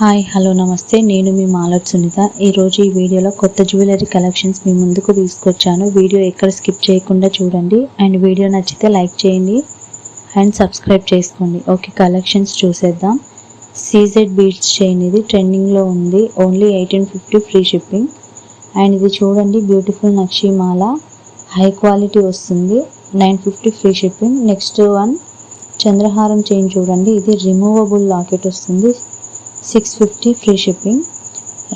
Hi hello నమస్తే. నేను మీ మాలత్ సునీత. ఈరోజు ఈ వీడియోలో కొత్త జ్యువెలరీ కలెక్షన్స్ మీ ముందుకు తీసుకొచ్చాను. వీడియో ఎక్కడ స్కిప్ చేయకుండా చూడండి. అండ్ వీడియో నచ్చితే లైక్ చేయండి. అండ్ సబ్స్క్రైబ్ చేసుకోండి. ఓకే కలెక్షన్స్ చూసేద్దాం. సీజెడ్ బీడ్స్ చైన్ ఇది ట్రెండింగ్లో ఉంది. Only eighteen fifty free shipping and ఇది చూడండి బ్యూటిఫుల్ నక్షీమాల హై క్వాలిటీ వస్తుంది. Nine fifty free shipping next one చంద్రహారం chain చూడండి. ఇది రిమూవబుల్ లాకెట్ వస్తుంది. Six fifty free shipping.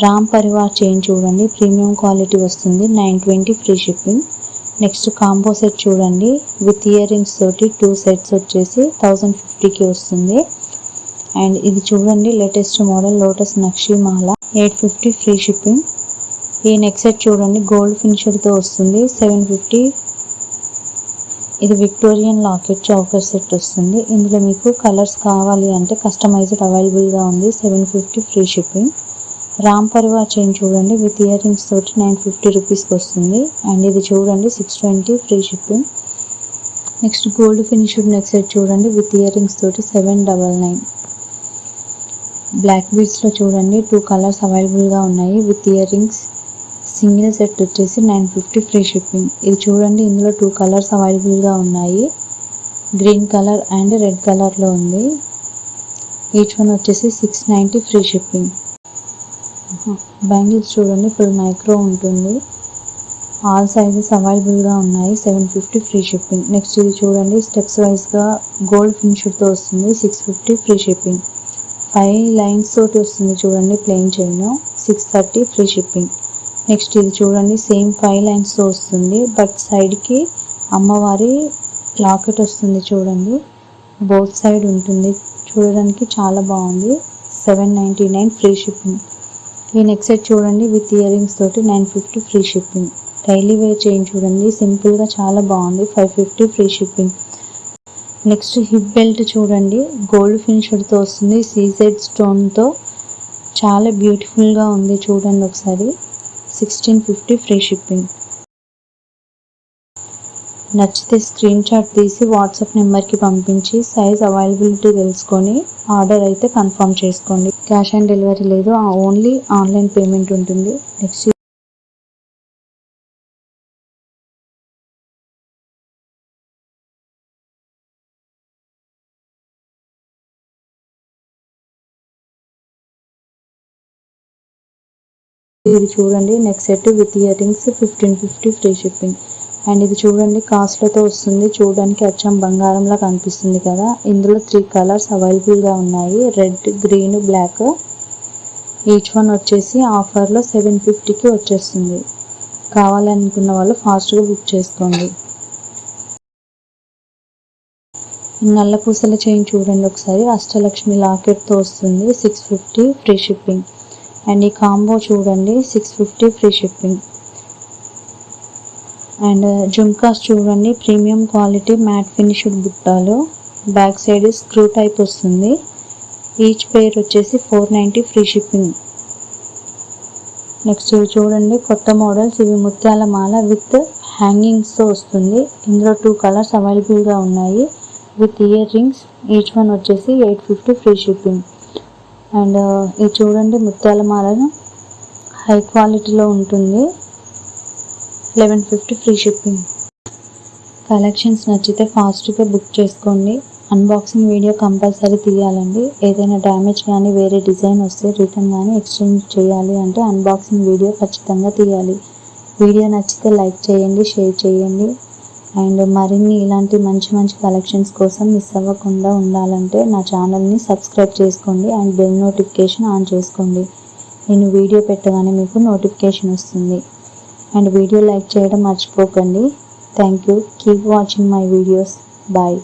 Ram Parivar chain చూడండి ప్రీమియం క్వాలిటీ వస్తుంది nine twenty free shipping. Next combo set చూడండి విత్ ఇయర్ రింగ్స్ తోటి two sets వచ్చేసి thousand ఫిఫ్టీకి వస్తుంది. అండ్ ఇది చూడండి లేటెస్ట్ మోడల్ లోటస్ నక్షి మాల ఎయిట్ ఫిఫ్టీ ఫ్రీ షిప్పింగ్. ఈ నెక్ సెట్ చూడండి గోల్డ్ ఫినిషర్తో వస్తుంది సెవెన్ ఫిఫ్టీ ఇది విక్టోరియన్ లాకెట్ చౌకర్ సెట్ వస్తుంది. ఇందులో మీకు కలర్స్ కావాలి అంటే కస్టమైజ్డ్ అవైలబుల్గా ఉంది. Seven fifty free shipping Ram Parivar chain చూడండి. విత్ ఇయర్ రింగ్స్ తోటి నైన్ ఫిఫ్టీ రూపీస్కి వస్తుంది. అండ్ ఇది చూడండి six twenty free shipping next gold finished neck set చూడండి. విత్ ఇయర్ రింగ్స్ తోటి సెవెన్ డబల్ నైన్ బ్లాక్ బీడ్స్లో చూడండి. టూ కలర్స్ అవైలబుల్గా ఉన్నాయి. With ear rings single set వచ్చేసి నైన్ ఫిఫ్టీ ఫ్రీ షిప్పింగ్. ఇది చూడండి ఇందులో టూ కలర్స్ అవైలబుల్గా ఉన్నాయి. గ్రీన్ కలర్ అండ్ రెడ్ కలర్లో ఉంది. ఈచ్ వన్ వచ్చేసి six ninety free shipping bangles చూడండి ఫుల్ మైక్రో ఉంటుంది. ఆల్ సైజెస్ అవైలబుల్గా ఉన్నాయి seven fifty free shipping next ఇది చూడండి స్టెప్స్ వైజ్గా గోల్డ్ ఫినిష్డ్తో వస్తుంది six fifty free shipping five lines తోటి వస్తుంది చూడండి plain chain six thirty free shipping next ఇది చూడండి సేమ్ ఫైవ్ లైన్స్తో వస్తుంది. బట్ సైడ్కి అమ్మవారి లాకెట్ వస్తుంది చూడండి. బోత్ సైడ్ ఉంటుంది. చూడడానికి చాలా బాగుంది. Seven ninety nine free shipping ఈ నెక్స్ట్ సెట్ చూడండి విత్ ఇయర్ రింగ్స్ తోటి nine fifty free shipping daily wear change చూడండి సింపుల్గా చాలా బాగుంది. Five fifty free shipping next hip belt చూడండి గోల్డ్ ఫినిషర్తో వస్తుంది. సీజెడ్ స్టోన్తో చాలా బ్యూటిఫుల్గా ఉంది చూడండి ఒకసారి. సిక్స్టీన్ ఫిఫ్టీ ఫ్రీ షిప్పింగ్ నచ్చితే స్క్రీన్ షాట్ తీసి వాట్సాప్ నెంబర్కి పంపించి సైజ్ అవైలబిలిటీ తెలుసుకొని ఆర్డర్ అయితే కన్ఫర్మ్ చేసుకోండి. క్యాష్ ఆన్ డెలివరీ లేదు ఓన్లీ ఆన్లైన్ పేమెంట్ ఉంటుంది. నెక్స్ట్ ఇది చూడండి next set with earrings fifteen fifty free shipping and ఇది చూడండి కాస్ట్లతో వస్తుంది. చూడడానికి అచ్చం బంగారంలా కనిపిస్తుంది కదా. ఇందులో త్రీ కలర్స్ అవైలబుల్గా ఉన్నాయి. Red green black each one వచ్చేసి ఆఫర్లో సెవెన్ ఫిఫ్టీకి వచ్చేస్తుంది. కావాలనుకున్న వాళ్ళు ఫాస్ట్గా బుక్ చేసుకోండి. నల్ల పూసల చైన్ చూడండి ఒకసారి. అష్టలక్ష్మి లాకెట్తో వస్తుంది. Six fifty free shipping and ఈ కాంబో చూడండి six fifty free shipping and jhumkas చూడండి ప్రీమియం క్వాలిటీ మ్యాట్ ఫినిష్డ్ బుట్టాలు బ్యాక్ సైడ్ స్క్రూ టైప్ వస్తుంది. ఈచ్ పేర్ వచ్చేసి four ninety free shipping next ఇవి చూడండి కొత్త మోడల్స్ ఇవి ముత్యాల మాల విత్ హ్యాంగింగ్స్తో వస్తుంది. ఇందులో టూ కలర్స్ అవైలబుల్గా ఉన్నాయి. With ear rings each one వచ్చేసి eight fifty free shipping and ఇది చూడండి ముత్యాల మాలను హై క్వాలిటీలో ఉంటుంది. Eleven fifty free shipping collections నచ్చితే ఫాస్ట్గా బుక్ చేసుకోండి. అన్బాక్సింగ్ వీడియో కంపల్సరీ తీయాలండి. ఏదైనా డ్యామేజ్ కానీ వేరే డిజైన్ వస్తే రిటర్న్ కానీ ఎక్స్చేంజ్ చేయాలి అంటే అన్బాక్సింగ్ వీడియో ఖచ్చితంగా తీయాలి. వీడియో నచ్చితే లైక్ చేయండి షేర్ చేయండి. అండ్ మరిన్ని ఇలాంటి మంచి మంచి కలెక్షన్స్ కోసం మిస్ అవ్వకుండా ఉండాలంటే నా ఛానల్ని సబ్స్క్రైబ్ చేసుకోండి అండ్ బెల్ నోటిఫికేషన్ ఆన్ చేసుకోండి. నేను వీడియో పెట్టగానే మీకు నోటిఫికేషన్ వస్తుంది. అండ్ వీడియో లైక్ చేయడం మర్చిపోకండి. Thank you. Keep watching my videos. Bye.